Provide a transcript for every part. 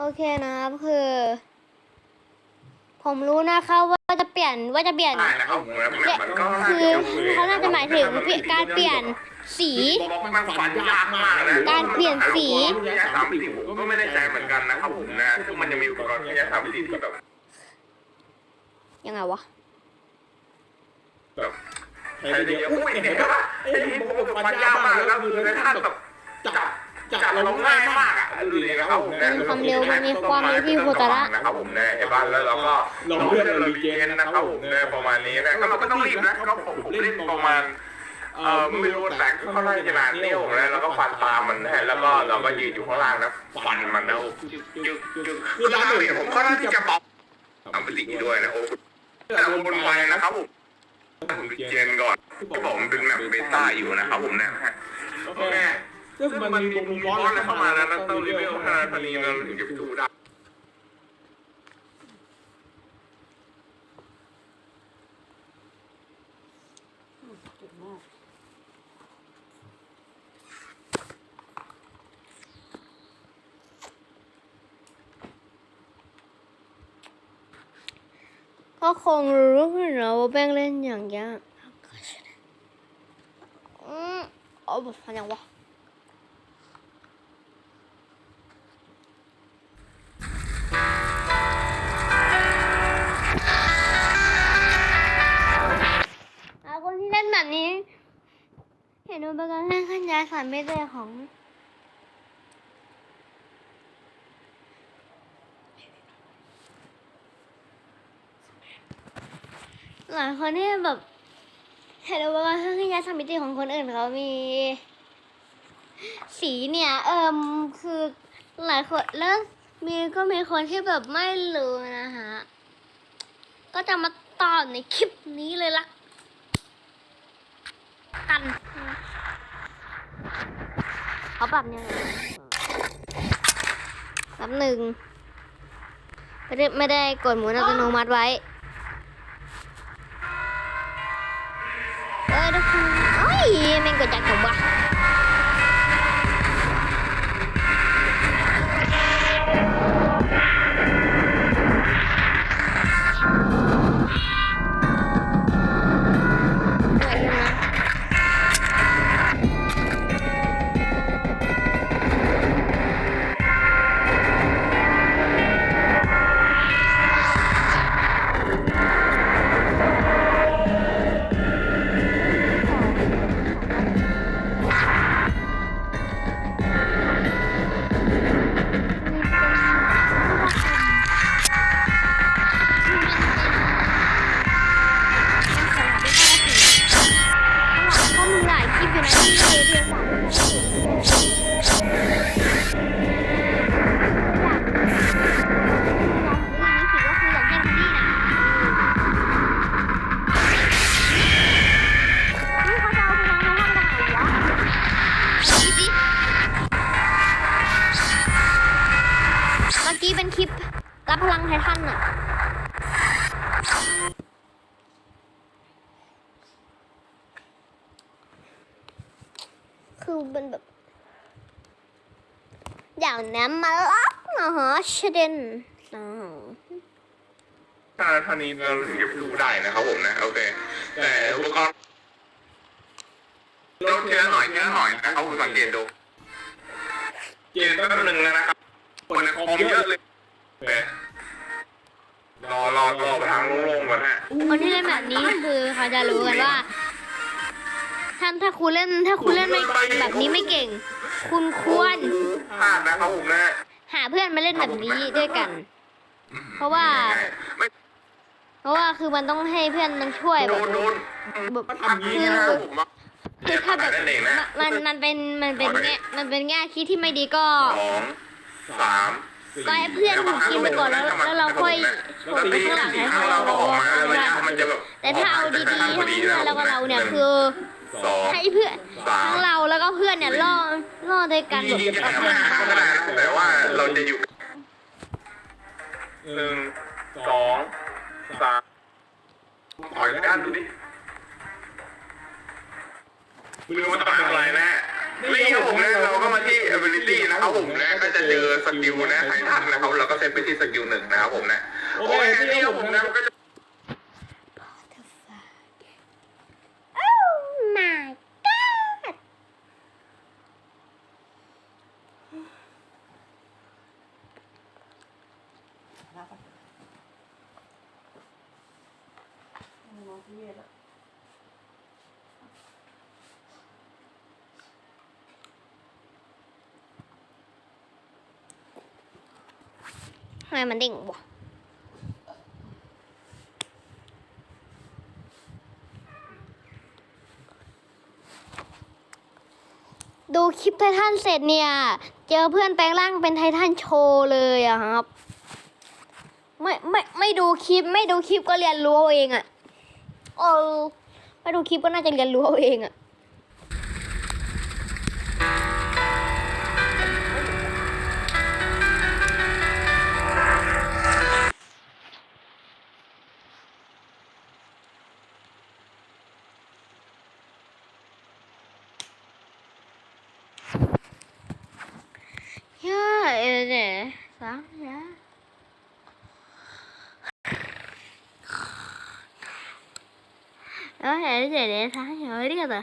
โอเคนะครับคือ ผมรู้นะคะว่าจะเปลี่ยนว่าจะเปลี่ยน ได้นะครับผมนะมันก็คือเขาน่าจะหมายถึงการเปลี่ยนสีบอกมันฝันยากมากนะการเปลี่ยนสีวิทยาสามมิติผมก็ไม่แน่ใจเหมือนกันนะครับผมนะซึ่งมันจะมีอุปกรณ์วิทยาสามมิติที่แบบยังไงวะแบบใครจะเยอะอุ้ยเห็นปะไอ้ที่ผมบอกฝันยากมากแล้วคือในท่าแบบจับจับเราง่ายมากอะ ดูดินะครับผมนะมีความเร็วมันมีความเร็วที่โคตรละนะครับผมนะไอ้บ้านแล้วเราก็เราเพื่อนเรารีเจนนะครับผมนะประมาณนี้นะก็เราก็ต้องรีบนะก็ผมเล่นประมาณเออไม่รู้แต่เขาไล่ขนาดนี้ผมแล้วแล้วก็ฟันตามมันนะแล้วก็เราก็ยืนอยู่ข้างล่างนะฟันมันนะจึ๊กจึ๊กจึ๊กคือดาเมจผมก็น่าที่จะบอกทำปฏิด้วยนะโอ้แต่บนไฟนะครับผมผมดูเจนก่อนที่บอกมันเป็นแบบเบต้าอยู่นะครับผมนะโอ เคก็คือมันมีมีมีมอมสอะไรเข้ามามาแล้ววนะนะต้ต้องรีรีวิวิววขนานาดนนี้เราถึงจะไปดูได้ก็คงรู้อยู่นะว่าแป้งเล่นอย่างยากอืมเอาบทพันยังวะ ของหลายคนที่แบบเห็นว่าเครื่องขยาสามมิติของคนอื่นเขามี สีเนี่ยเอิมคือหลายคนแล้วมีก็มีคนที่แบบไม่รู้นะฮะก็จะมาตอบในคลิปนี้เลยละกัน เขาปรับยังไงแป๊บหนึ่งไม่ได้ไม่ได้กดหมุนอัตโนมัติไว้เอ้ยทุกคนเอ้ยแม่งกดจากผมวะ กี้เป็นคลิปรับพลังไททันอะคือเป็นแบบ อย่างนั้นมาลักนะฮะเชเดนอ๋อถ้าท่านี้เราถึงจะไปดูได้นะครับผมนะ โอเค แต่อุปกรณ์ลดเยอหน่อยเยอหน่อยนะครับคุณสังเกตดูเจนแป๊บนึงนะครับ คนในคอมเยอะเลยรอรอรอไปทางโล่งๆก่อนฮะคนที่เล่นแบบนี้คือเขาจะรู้กันว่าท่านถ้าคุณเล่นถ้าคุณเล่นไม่แบบนี้ไม่เก่ง คุณควรพลาดนะครับผมนะหาเพื่อนมาเล่นแบบนี้ด้วยกัน เพราะว่าไม่เพราะว่าคือมันต้องให้เพื่อนมันช่วยโดแบบนโดนแบบทำงี้นะครับผมว่าคือถ้าแบบนั่นเองนะมันมันเป็นมันเป็นแง่มันเป็นแง่คิดที่ไม่ดีก็ สองสามก็ให้เพื่อนถูกกินไปก่อนแล้วแล้วเราค่อยแล้วตีสี่ครั้งเราก็ออกมาแล้วเนี่ยมันจะแบบแต่ถ้าเอาดีๆทั้งเพื่อนแล้วก็เราเนี่ยคือสองให้เพื่อนทั้งเราแล้วก็เพื่อนเนี่ยล่อล่อด้วยกันแบบยี่สิบห้าก็ได้นะแต่ว่าเราจะอยู่หนึ่งสองสามถอยด้านดูดิไม่รู้ว่าต้องทำอะไรแน่นี่ครับผมนะเราก็มาที่ ability นะครับผมนะก็จะเจอสกิลนะไททันนะครับเราก็เซตไปที่สกิลหนึ่งนะครับผมนะโอเคนี่ครับผมนะมันก็จะ Oh my god ท ทำไมมันเด้งวะดูคลิปไททันเสร็จเนี่ย เจอเพื่อนแปลงร่างเป็นไททันโชว์เลยอะครับ ไม่ไม่ไม่ดูคลิป ไม่ดูคลิปก็เรียนรู้เอาเองอะเออไม่ดูคลิปก็น่าจะเรียนรู้เอาเองอะ Sorry. ഒരു ചെറിയ സാധനം ഒരു കഥ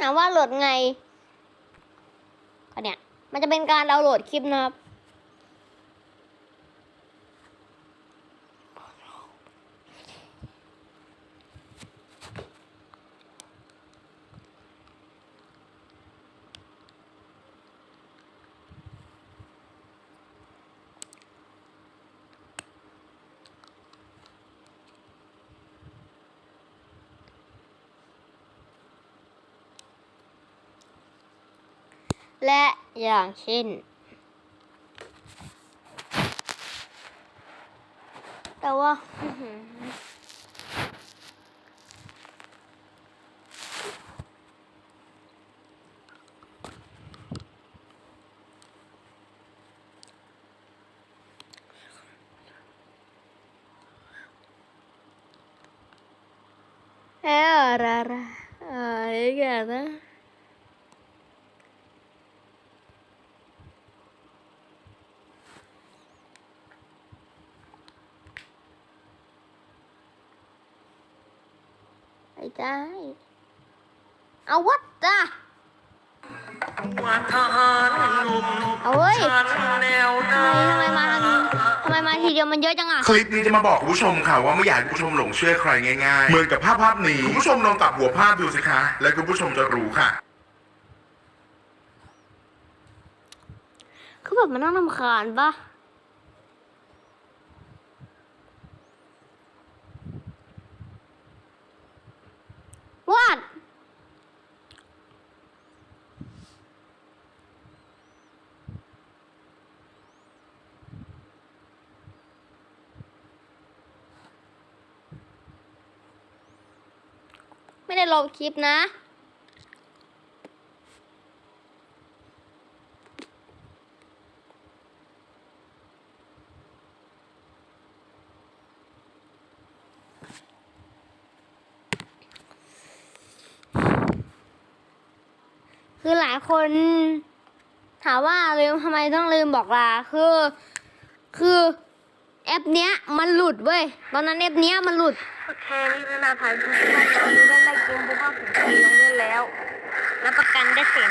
ถามว่าโหลดไงก็เนี่ย มันจะเป็นการดาวน์โหลดคลิปนะครับ และอย่างเช่น แต่ว่าเออระระอะไรกันนะ ไม่ได้ เอาวัดจ้ะว่าทหารหนุ่มเอาเว้ยชั้นแนวหทำน้าไมทำไมมาทางนี้ทำไมมาทีเดียวมันเยอะจังอะ คลิปนี้จะมาบอกคุณผู้ชมค่ะว่าไม่อยากให้คุณผู้ชมหลงเชื่อใครง่ายๆ เหมือนกับภาพภาพนี้คุณผู้ชมลองตัดหัวภาพดูสิคะ แล้วคุณผู้ชมจะรู้ค่ะ คือแบบมันน่ารำคาญปะวาด ไม่ได้ลบคลิปนะ คือหลายคนถามว่าลืมทำไมต้องลืมบอกลาคือ คือแอปเนี้ยมันหลุดเว้ย ตอนนั้นแอปเนี้ยมันหลุด โอเคนี่เป็นนาถ่ายคลิปที่เราน ได้เกมเพราะว่าผมเคยลงเล่นแล้ว รับประกันได้เสียง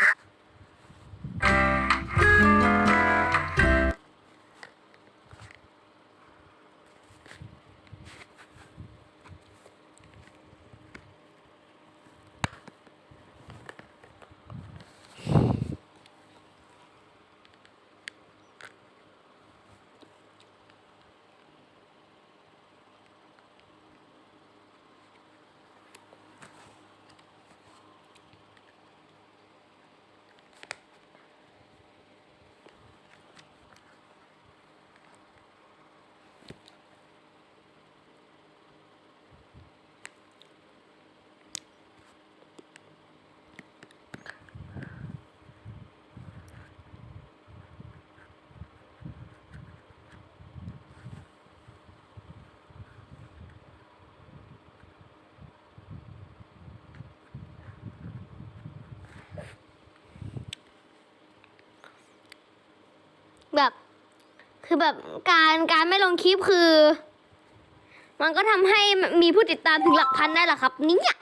แบบ คือแบบการการไม่ลงคลิปคือ มันก็ทำให้มีผู้ติดตามถึงหลักพันได้แหละครับเนี่ย